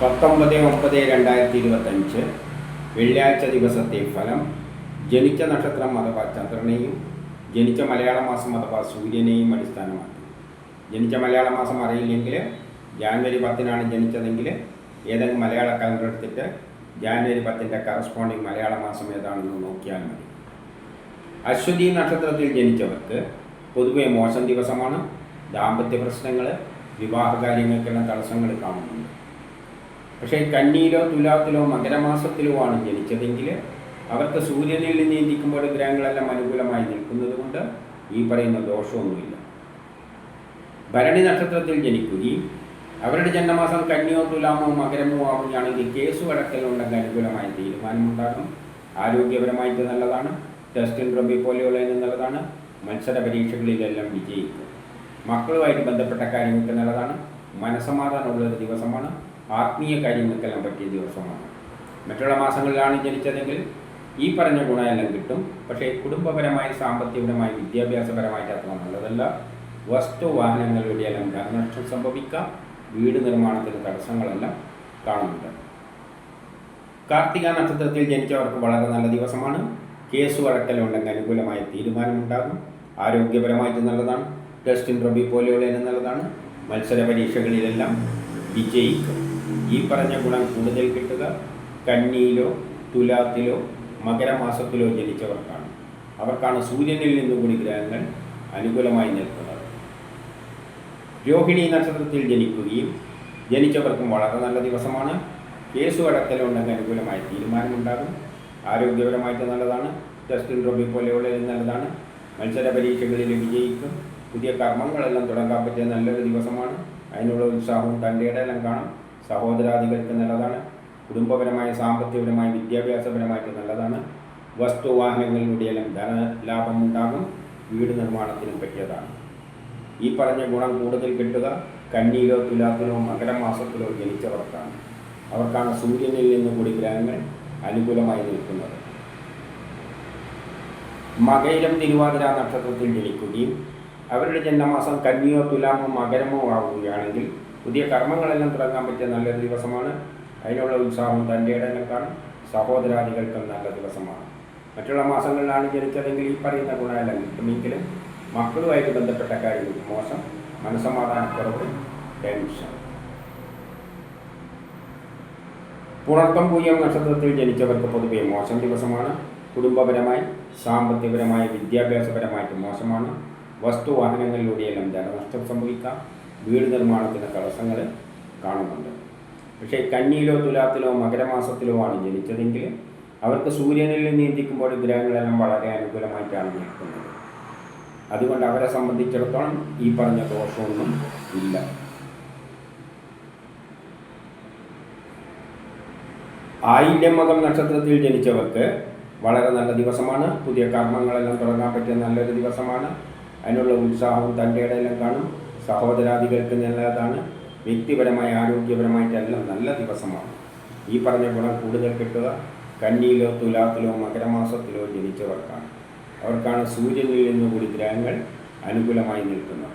പത്തൊമ്പത് ഒമ്പത് രണ്ടായിരത്തി ഇരുപത്തഞ്ച് വെള്ളിയാഴ്ച ദിവസത്തെ ഫലം ജനിച്ച നക്ഷത്രം അഥവാ ചന്ദ്രനെയും ജനിച്ച മലയാള മാസം അഥവാ സൂര്യനെയും അടിസ്ഥാനമാക്കി. ജനിച്ച മലയാള മാസം അറിയില്ലെങ്കിൽ ജാനുവരി പത്തിനാണ് ജനിച്ചതെങ്കിൽ ഏതെങ്കിലും മലയാള കലണ്ടർ എടുത്തിട്ട് ജാനുവരി പത്തിന്റെ കറസ്പോണ്ടിങ് മലയാള മാസം ഏതാണെന്ന് നോക്കിയാൽ മതി. അശ്വതി നക്ഷത്രത്തിൽ ജനിച്ചവർക്ക് പൊതുവെ മോശം ദിവസമാണ്. ദാമ്പത്യ പ്രശ്നങ്ങൾ വിവാഹ കാര്യങ്ങൾക്കെല്ലാം തടസ്സങ്ങൾ കാണുന്നുണ്ട്. പക്ഷേ കന്നിയിലോ തുലാത്തിലോ മകരമാസത്തിലോ ആണ് ജനിച്ചതെങ്കിൽ അവർക്ക് സൂര്യനിൽ നിന്ന് ഗ്രഹങ്ങളെല്ലാം അനുകൂലമായി നിൽക്കുന്നത് കൊണ്ട് ഈ പറയുന്ന ദോഷമൊന്നുമില്ല. ഭരണി നക്ഷത്രത്തിൽ ജനിക്കുകയും അവരുടെ ജന്മമാസം കന്യോ തുലാമോ മകരമോ ആവുകയാണെങ്കിൽ കേസ് വഴക്കലുണ്ടെങ്കിൽ അനുകൂലമായ തീരുമാനമുണ്ടാകും. ആരോഗ്യപരമായിട്ട് നല്ലതാണ്. ടെസ്റ്റിൻ റബി പോലെയുള്ളതിന് നല്ലതാണ്. മത്സര പരീക്ഷകളിലെല്ലാം വിജയിക്കും. മക്കളുമായിട്ട് ബന്ധപ്പെട്ട കാര്യങ്ങൾക്ക് നല്ലതാണ്. മനസ്സമാധാനമുള്ള ദിവസമാണ്. ആത്മീയ കാര്യങ്ങൾക്കെല്ലാം പറ്റിയ ദിവസമാണ്. മറ്റുള്ള മാസങ്ങളിലാണ് ജനിച്ചതെങ്കിൽ ഈ പറഞ്ഞ ഗുണമെല്ലാം കിട്ടും. പക്ഷേ കുടുംബപരമായി സാമ്പത്തികപരമായി വിദ്യാഭ്യാസപരമായിട്ട് അത്ര നല്ലതല്ല. വസ്തു വാഹനങ്ങളുടെ എല്ലാം ധനനഷ്ടം സംഭവിക്കാം. വീട് നിർമ്മാണത്തിന് തടസ്സങ്ങളെല്ലാം കാണുന്നുണ്ട്. കാർത്തിക നക്ഷത്രത്തിൽ ജനിച്ചവർക്ക് വളരെ നല്ല ദിവസമാണ്. കേസ് വഴക്കലുണ്ടെങ്കിൽ അനുകൂലമായ തീരുമാനമുണ്ടാകും. ആരോഗ്യപരമായിട്ട് നല്ലതാണ്. ടെസ്റ്റിൻ റബി പോലെയുള്ള നല്ലതാണ്. മത്സര പരീക്ഷകളിലെല്ലാം വിജയിക്കും. ഈ പറഞ്ഞ ഗുണം കൂടുതൽ കിട്ടുക. കന്നിയിലോ തുലാത്തിലോ മകരമാസത്തിലോ ജനിച്ചവർക്കാണ്. അവർക്കാണ് സൂര്യനിൽ നിന്നും കൂടി ഗ്രഹങ്ങൾ അനുകൂലമായി നിൽക്കുന്നത്. രോഹിണി നക്ഷത്രത്തിൽ ജനിക്കുകയും ജനിച്ചവർക്കും വളരെ നല്ല ദിവസമാണ്. കേസ് അടക്കലുണ്ടെങ്കിൽ അനുകൂലമായ തീരുമാനമുണ്ടാകും. ആരോഗ്യപരമായിട്ട് നല്ലതാണ്. ടെസ്റ്റിൽ റോബി പോലെയുള്ളതിൽ നല്ലതാണ്. മത്സര പരീക്ഷകളിൽ വിജയിക്കും. പുതിയ കർമ്മങ്ങളെല്ലാം തുടങ്ങാൻ പറ്റിയ നല്ലൊരു ദിവസമാണ്. അതിനുള്ള ഉത്സാഹവും തന്റെ ഇടയെല്ലാം കാണും. സഹോദരാദികൾക്ക് നല്ലതാണ്. കുടുംബപരമായ സാമ്പത്തികപരമായ വിദ്യാഭ്യാസപരമായിട്ട് നല്ലതാണ്. വസ്തുവാഹനങ്ങളിലൂടെയെല്ലാം ധനലാഭം ഉണ്ടാകും വീട് നിർമ്മാണത്തിനും പറ്റിയതാണ്. ഈ പറഞ്ഞ ഗുണം കൂടുതൽ കിട്ടുക കന്നിയിലോ തുലാത്തിലോ മകരമാസത്തിലോ ജനിച്ചവർക്കാണ്. അവർക്കാണ് സൂര്യനിൽ നിന്ന് കൂടി ഗ്രഹങ്ങൾ അനുകൂലമായി നിൽക്കുന്നത്. മകയിലും തിരുവാതിര നക്ഷത്രത്തിൽ ജനിക്കുകയും അവരുടെ ജന്മമാസം കന്നിയോ തുലാമോ മകരമോ ആവുകയാണെങ്കിൽ പുതിയ കർമ്മങ്ങളെല്ലാം തുടങ്ങാൻ പറ്റിയ നല്ലൊരു ദിവസമാണ്. അതിനുള്ള ഉത്സാഹം തന്റെ ഇടങ്ങൾക്കാണ്. കാണും സഹോദരാദികൾക്കും നല്ല ദിവസമാണ്. മറ്റുള്ള മാസങ്ങളിലാണ് ജനിച്ചതെങ്കിൽ ഈ പറയുന്ന ഗുണമെല്ലാം കിട്ടുമെങ്കിലും മക്കളുമായിട്ട് ബന്ധപ്പെട്ട കാര്യങ്ങൾ മോശം മനസ്സമാധാനക്കുറവ് ടെൻഷൻ. പുണർത്തം പൂയം നക്ഷത്രത്തിൽ ജനിച്ചവർക്ക് പൊതുവെ മോശം ദിവസമാണ്. കുടുംബപരമായി സാമ്പത്തികപരമായി വിദ്യാഭ്യാസപരമായിട്ട് മോശമാണ്. വസ്തുവാഹനങ്ങളിലൂടെയെല്ലാം ധനനഷ്ടം സംഭവിക്കാം. വീട് നിർമ്മാണത്തിന് തടസ്സങ്ങൾ കാണുന്നുണ്ട്. പക്ഷേ കന്നിയിലോ തുലാത്തിലോ മകരമാസത്തിലോ ആണ് ജനിച്ചതെങ്കിൽ അവർക്ക് സൂര്യനിൽ നീന്തിക്കുമ്പോൾ ഗ്രഹങ്ങളെല്ലാം വളരെ അനുകൂലമായിട്ടാണ് നിൽക്കുന്നത്. അതുകൊണ്ട് അവരെ സംബന്ധിച്ചിടത്തോളം ഈ പറഞ്ഞ ദോഷമൊന്നും ഇല്ല. ആയില്യമകം നക്ഷത്രത്തിൽ ജനിച്ചവർക്ക് വളരെ നല്ല ദിവസമാണ്. പുതിയ കർമ്മങ്ങളെല്ലാം തുടങ്ങാൻ പറ്റിയ നല്ലൊരു ദിവസമാണ്. അതിനുള്ള ഉത്സാഹവും തന്റെ ഇടയിലും കാണും. സഹോദരാദികൾക്ക് നല്ലതാണ്. വ്യക്തിപരമായ ആരോഗ്യപരമായിട്ടെല്ലാം നല്ല ദിവസമാണ്. ഈ പറഞ്ഞ ഗുണം കൂടുതൽ കിട്ടുക കന്നിയിലോ തുലാത്തിലോ മകരമാസത്തിലോ ജനിച്ചവർക്കാണ്. അവർക്കാണ് സൂര്യനിൽ നിന്നുകൂടി ഗ്രഹങ്ങൾ അനുകൂലമായി നിൽക്കുന്നത്.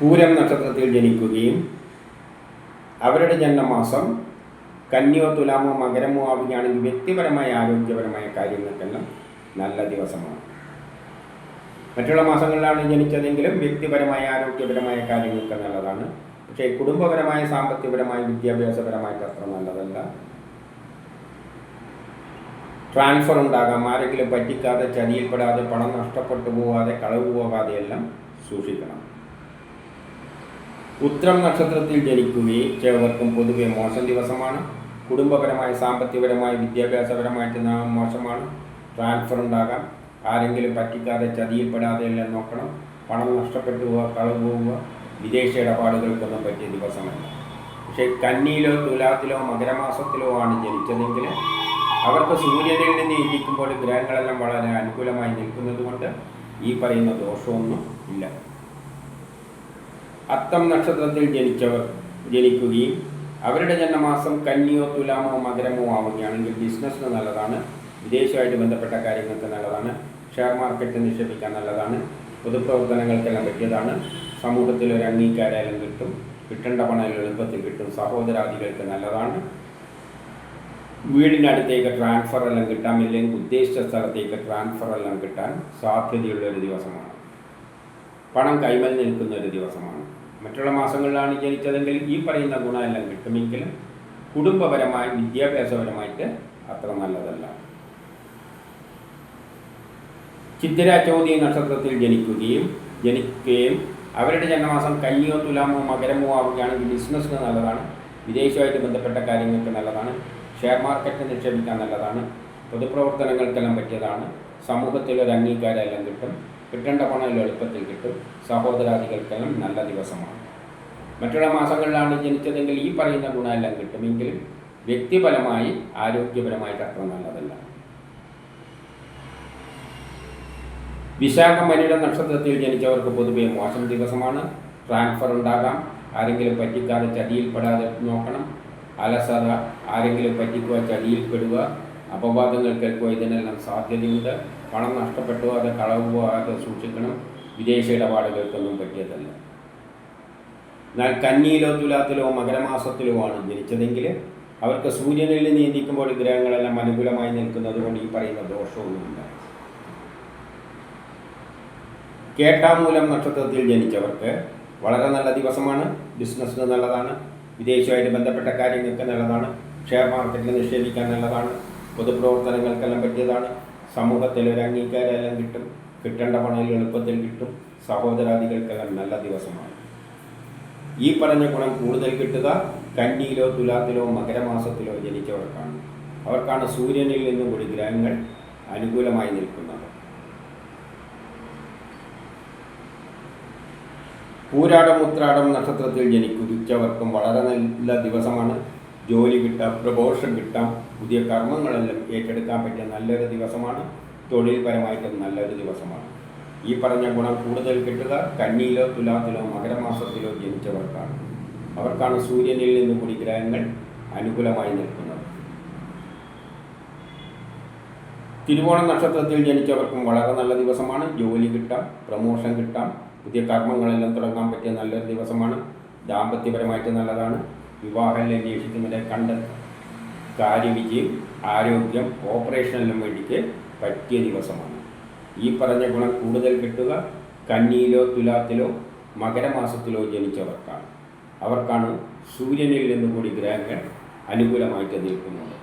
പൂരം നക്ഷത്രത്തിൽ ജനിക്കുകയും അവരുടെ ജന്മമാസം കന്യോ തുലാമോ മകരമോ ആവുകയാണെങ്കിൽ വ്യക്തിപരമായ ആരോഗ്യപരമായ കാര്യങ്ങൾക്കെല്ലാം നല്ല ദിവസമാണ്. മറ്റുള്ള മാസങ്ങളിലാണ് ജനിച്ചതെങ്കിലും വ്യക്തിപരമായ ആരോഗ്യപരമായ കാര്യങ്ങൾക്ക് നല്ലതാണ്. പക്ഷേ കുടുംബപരമായ സാമ്പത്തികപരമായ വിദ്യാഭ്യാസപരമായിട്ട് അത്ര നല്ലതല്ല. ട്രാൻസ്ഫർ ഉണ്ടാകാം. ആരെങ്കിലും പറ്റിക്കാതെ ചതിയിൽപ്പെടാതെ പണം നഷ്ടപ്പെട്ടു പോകാതെ കളവ് പോകാതെ എല്ലാം സൂക്ഷിക്കണം. ഉത്തരം നക്ഷത്രത്തിൽ ജനിക്കുകയും ചേവർക്കും പൊതുവെ മോശം ദിവസമാണ്. കുടുംബപരമായ സാമ്പത്തികപരമായി വിദ്യാഭ്യാസപരമായിട്ട് നാം മോശമാണ്. ട്രാൻസ്ഫർ ഉണ്ടാകാം. ആരെങ്കിലും പറ്റിക്കാതെ ചതിയിൽപ്പെടാതെ എല്ലാം നോക്കണം. പണം നഷ്ടപ്പെട്ടു പോവുക കളവ് പോവുക വിദേശ ഇടപാടുകൾക്കൊന്നും പറ്റിയ ദിവസമല്ല. പക്ഷേ കന്നിയിലോ തുലാത്തിലോ മകരമാസത്തിലോ ആണ് ജനിച്ചതെങ്കിൽ അവർക്ക് സൂര്യനിൽ നിന്ന് ഇരിക്കുമ്പോൾ ഗ്രഹങ്ങളെല്ലാം വളരെ അനുകൂലമായി നിൽക്കുന്നത് കൊണ്ട് ഈ പറയുന്ന ദോഷമൊന്നും ഇല്ല. അത്തം നക്ഷത്രത്തിൽ ജനിച്ചവർ ജനിക്കുകയും അവരുടെ ജന്മമാസം കന്നിയോ തുലാമോ മകരമോ ആവുകയാണെങ്കിൽ ബിസിനസ്സിന് നല്ലതാണ് വിദേശമായിട്ട് ബന്ധപ്പെട്ട കാര്യങ്ങൾക്ക് നല്ലതാണ് ഷെയർ മാർക്കറ്റ് നിക്ഷേപിക്കാൻ നല്ലതാണ് പൊതുപ്രവർത്തനങ്ങൾക്കെല്ലാം പറ്റിയതാണ് സമൂഹത്തിൽ ഒരു അംഗീകാരം കിട്ടും കിട്ടേണ്ട പണം എളുപ്പത്തിൽ കിട്ടും സഹോദരാദികൾക്ക് നല്ലതാണ്. വീടിനടുത്തേക്ക് ട്രാൻസ്ഫർ എല്ലാം കിട്ടാം ഇല്ലെങ്കിൽ ഉദ്ദേശിച്ച സ്ഥലത്തേക്ക് ട്രാൻസ്ഫർ എല്ലാം കിട്ടാൻ സാധ്യതയുള്ള ഒരു ദിവസമാണ്. പണം കൈമൽ നിൽക്കുന്ന ഒരു ദിവസമാണ്. മറ്റുള്ള മാസങ്ങളിലാണ് ജനിച്ചതെങ്കിൽ ഈ പറയുന്ന ഗുണമെല്ലാം കിട്ടുമെങ്കിലും കുടുംബപരമായി വിദ്യാഭ്യാസപരമായിട്ട് അത്ര നല്ലതല്ല. ചിത്തിര ചോദ്യ നക്ഷത്രത്തിൽ ജനിക്കുകയും ജനിക്കുകയും അവരുടെ ജന്മമാസം കല്ലിയോ തുലാമോ മകരമോ ആവുകയാണെങ്കിൽ ബിസിനസ്സിന് നല്ലതാണ് വിദേശമായിട്ട് ബന്ധപ്പെട്ട കാര്യങ്ങൾക്ക് നല്ലതാണ് ഷെയർ മാർക്കറ്റ് നിക്ഷേപിക്കാൻ നല്ലതാണ് പൊതുപ്രവർത്തനങ്ങൾക്കെല്ലാം പറ്റിയതാണ് സമൂഹത്തിൽ ഒരു അംഗീകാരം എല്ലാം കിട്ടും. കിട്ടേണ്ട പണം എളുപ്പത്തിൽ കിട്ടും. സഹോദരാദികൾക്കെല്ലാം നല്ല ദിവസമാണ്. മറ്റുള്ള മാസങ്ങളിലാണ് ജനിച്ചതെങ്കിൽ ഈ പറയുന്ന ഗുണമെല്ലാം കിട്ടുമെങ്കിലും വ്യക്തിപരമായി ആരോഗ്യപരമായിട്ട് അത്ര നല്ലതല്ല. വിശാഖ വനിയുടെ നക്ഷത്രത്തിൽ ജനിച്ചവർക്ക് പൊതുവെ മോശം ദിവസമാണ്. ട്രാൻസ്ഫർ ഉണ്ടാകാം. ആരെങ്കിലും പറ്റിക്കാതെ ചതിയിൽപ്പെടാതെ നോക്കണം. അലസത ആരെങ്കിലും പറ്റിക്കുക ചതിയിൽപ്പെടുക അപവാദങ്ങൾ കേൾക്കുക ഇതിനെല്ലാം സാധ്യതയുണ്ട്. പണം നഷ്ടപ്പെട്ടോ അത് കളവ് പോകാതെ സൂക്ഷിക്കണം. വിദേശ ഇടപാടുകൾക്കൊന്നും പറ്റിയതല്ല. എന്നാൽ കന്നിയിലോ തുലാത്തിലോ മകരമാസത്തിലോ ആണ് ജനിച്ചതെങ്കിൽ അവർക്ക് സൂര്യനിൽ നീന്തിക്കുമ്പോൾ ഗ്രഹങ്ങളെല്ലാം അനുകൂലമായി നിൽക്കുന്നത് കൊണ്ട് ഈ പറയുന്ന ദോഷമൊന്നുമില്ല. കേട്ടാമൂലം നക്ഷത്രത്തിൽ ജനിച്ചവർക്ക് വളരെ നല്ല ദിവസമാണ്. ബിസിനസ്സിന് നല്ലതാണ്. വിദേശമായിട്ട് ബന്ധപ്പെട്ട കാര്യങ്ങൾക്ക് നല്ലതാണ്. ഷെയർ മാർക്കറ്റിൽ നിക്ഷേപിക്കാൻ നല്ലതാണ്. പൊതുപ്രവർത്തനങ്ങൾക്കെല്ലാം പറ്റിയതാണ്. സമൂഹത്തിൽ ഒരു അംഗീകാരമെല്ലാം കിട്ടും കിട്ടേണ്ട പണം എളുപ്പത്തിൽ കിട്ടും. സഹോദരാദികൾക്കെല്ലാം നല്ല ദിവസമാണ്. ഈ പറഞ്ഞ ഗുണം കൂടുതൽ കിട്ടുക കന്നിയിലോ തുലാത്തിലോ മകരമാസത്തിലോ ജനിച്ചവർക്കാണ്. അവർക്കാണ് സൂര്യനിൽ നിന്നും കൂടി ഗ്രഹങ്ങൾ അനുകൂലമായി നിൽക്കുന്നത്. പൂരാടം ഉത്രാടം നക്ഷത്രത്തിൽ ജനിക്കുരിച്ചവർക്കും വളരെ നല്ല ദിവസമാണ്. ജോലി കിട്ടാം പ്രമോഷൻ കിട്ടാം പുതിയ കർമ്മങ്ങളെല്ലാം ഏറ്റെടുക്കാൻ പറ്റിയ നല്ലൊരു ദിവസമാണ്. തൊഴിൽപരമായിട്ടും നല്ലൊരു ദിവസമാണ്. ഈ പറഞ്ഞ ഗുണം കൂടുതൽ കിട്ടുക കന്നിയിലോ തുലാത്തിലോ മകരമാസത്തിലോ ജനിച്ചവർക്കാണ്. അവർക്കാണ് സൂര്യനിൽ നിന്ന് കൂടി ഗ്രഹങ്ങൾ അനുകൂലമായി നിൽക്കുന്നത്. തിരുവോണ നക്ഷത്രത്തിൽ ജനിച്ചവർക്കും വളരെ നല്ല ദിവസമാണ്. ജോലി കിട്ടാം പ്രമോഷൻ കിട്ടാം പുതിയ കർമ്മങ്ങളെല്ലാം തുടങ്ങാൻ പറ്റിയ നല്ലൊരു ദിവസമാണ്. ദാമ്പത്യപരമായിട്ട് നല്ലതാണ്. വിവാഹം അന്വേഷിക്കുന്നവരെ കണ്ട് കാര്യവിജയം ആരോഗ്യം ഓപ്പറേഷനെല്ലാം വേണ്ടിക്ക് പറ്റിയ ദിവസമാണ്. ഈ പറഞ്ഞ ഗുണം കൂടുതൽ കിട്ടുക കന്നിയിലോ തുലാത്തിലോ മകരമാസത്തിലോ ജനിച്ചവർക്കാണ്. അവർക്കാണ് സൂര്യനിൽ നിന്നും കൂടി ഗ്രഹങ്ങൾ അനുകൂലമായിട്ട് നിൽക്കുന്നത്.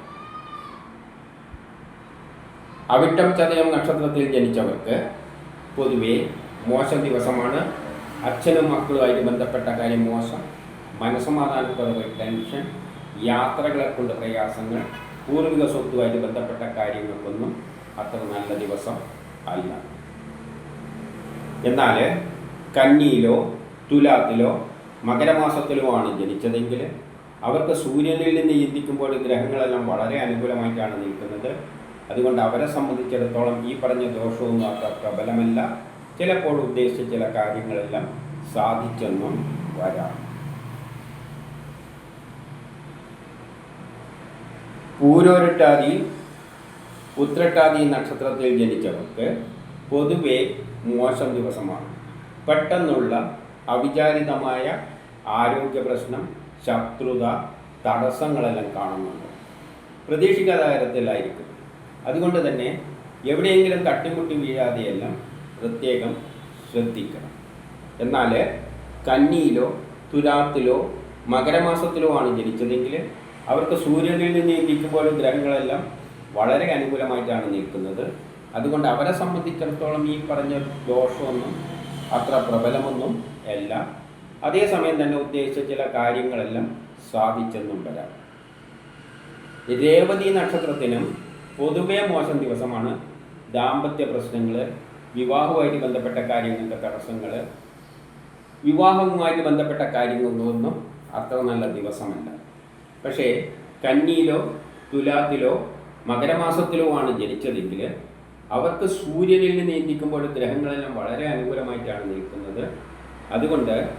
അവിട്ടം ചതയം നക്ഷത്രത്തിൽ ജനിച്ചവർക്ക് പൊതുവെ മോശം ദിവസമാണ്. അച്ഛനും മക്കളുമായിട്ട് ബന്ധപ്പെട്ട കാര്യം മോശം. മനസ്സമാധാനക്കുറവ് ടെൻഷൻ യാത്രകളെ കൊണ്ട് പ്രയാസങ്ങൾ പൂർവിക സ്വത്തുമായിട്ട് ബന്ധപ്പെട്ട കാര്യങ്ങൾക്കൊന്നും അത്ര നല്ല ദിവസം അല്ല. എന്നാൽ കന്നിയിലോ തുലാത്തിലോ മകരമാസത്തിലോ ആണ് ജനിച്ചതെങ്കിൽ അവർക്ക് സൂര്യനിൽ നിന്ന് ചിന്തിക്കുമ്പോൾ ഗ്രഹങ്ങളെല്ലാം വളരെ അനുകൂലമായിട്ടാണ് നിൽക്കുന്നത്. അതുകൊണ്ട് അവരെ സംബന്ധിച്ചിടത്തോളം ഈ പറഞ്ഞ ദോഷവും അത്ര പ്രബലമല്ല. ചിലപ്പോൾ ഉദ്ദേശിച്ച ചില കാര്യങ്ങളെല്ലാം സാധിച്ചെന്നും വരാം. പൂരോരട്ടാതി ഉത്രട്ടാതി നക്ഷത്രത്തിൽ ജനിച്ചവർക്ക് പൊതുവെ മോശം ദിവസമാണ്. പെട്ടെന്നുള്ള അവിചാരിതമായ ആരോഗ്യ പ്രശ്നം ശത്രുത തടസ്സങ്ങളെല്ലാം കാണുന്നുണ്ട്. പ്രതീക്ഷിക്കാത്ത തരത്തിലായിരിക്കും. അതുകൊണ്ട് തന്നെ എവിടെയെങ്കിലും തട്ടിമുട്ടി വീഴാതെയെല്ലാം പ്രത്യേകം ശ്രദ്ധിക്കണം. എന്നാൽ കന്നിയിലോ തുലാത്തിലോ മകരമാസത്തിലോ ആണ് ജനിച്ചതെങ്കിൽ അവർക്ക് സൂര്യനിൽ നിന്ന് നീക്കുമ്പോൾ ഗ്രഹങ്ങളെല്ലാം വളരെ അനുകൂലമായിട്ടാണ് നിൽക്കുന്നത്. അതുകൊണ്ട് അവരെ സംബന്ധിച്ചിടത്തോളം ഈ പറഞ്ഞ ദോഷമൊന്നും അത്ര പ്രബലമൊന്നും അല്ല. അതേസമയം തന്നെ ഉദ്ദേശിച്ച ചില കാര്യങ്ങളെല്ലാം സാധിച്ചെന്നും വരാം രേവതി നക്ഷത്രത്തിനും പൊതുവേ മോശം ദിവസമാണ്. ദാമ്പത്യ പ്രശ്നങ്ങൾ വിവാഹവുമായിട്ട് ബന്ധപ്പെട്ട കാര്യങ്ങളുടെ തടസ്സങ്ങൾ വിവാഹവുമായിട്ട് ബന്ധപ്പെട്ട കാര്യങ്ങളൊന്നും അത്ര നല്ല ദിവസമല്ല. പക്ഷേ കന്നിയിലോ തുലാത്തിലോ മകരമാസത്തിലോ ആണ് ജനിച്ചതെങ്കിൽ അവർക്ക് സൂര്യനിൽ നിന്ന് ഏൽപ്പിക്കുമ്പോൾ ഗ്രഹങ്ങളെല്ലാം വളരെ അനുകൂലമായിട്ടാണ് നിൽക്കുന്നത്. അതുകൊണ്ട്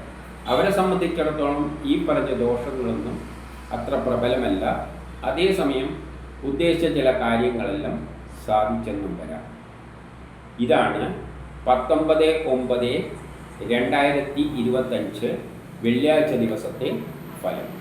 അവരെ സംബന്ധിച്ചിടത്തോളം ഈ പറഞ്ഞ ദോഷങ്ങളൊന്നും അത്ര പ്രബലമല്ല. അതേസമയം ഉദ്ദേശിച്ച ചില കാര്യങ്ങളെല്ലാം സാധിച്ചെന്നും വരാം. ഇതാണ് പത്തൊമ്പത് ഒമ്പത് രണ്ടായിരത്തി ഇരുപത്തഞ്ച് വെള്ളിയാഴ്ച ദിവസത്തെ ഫലം.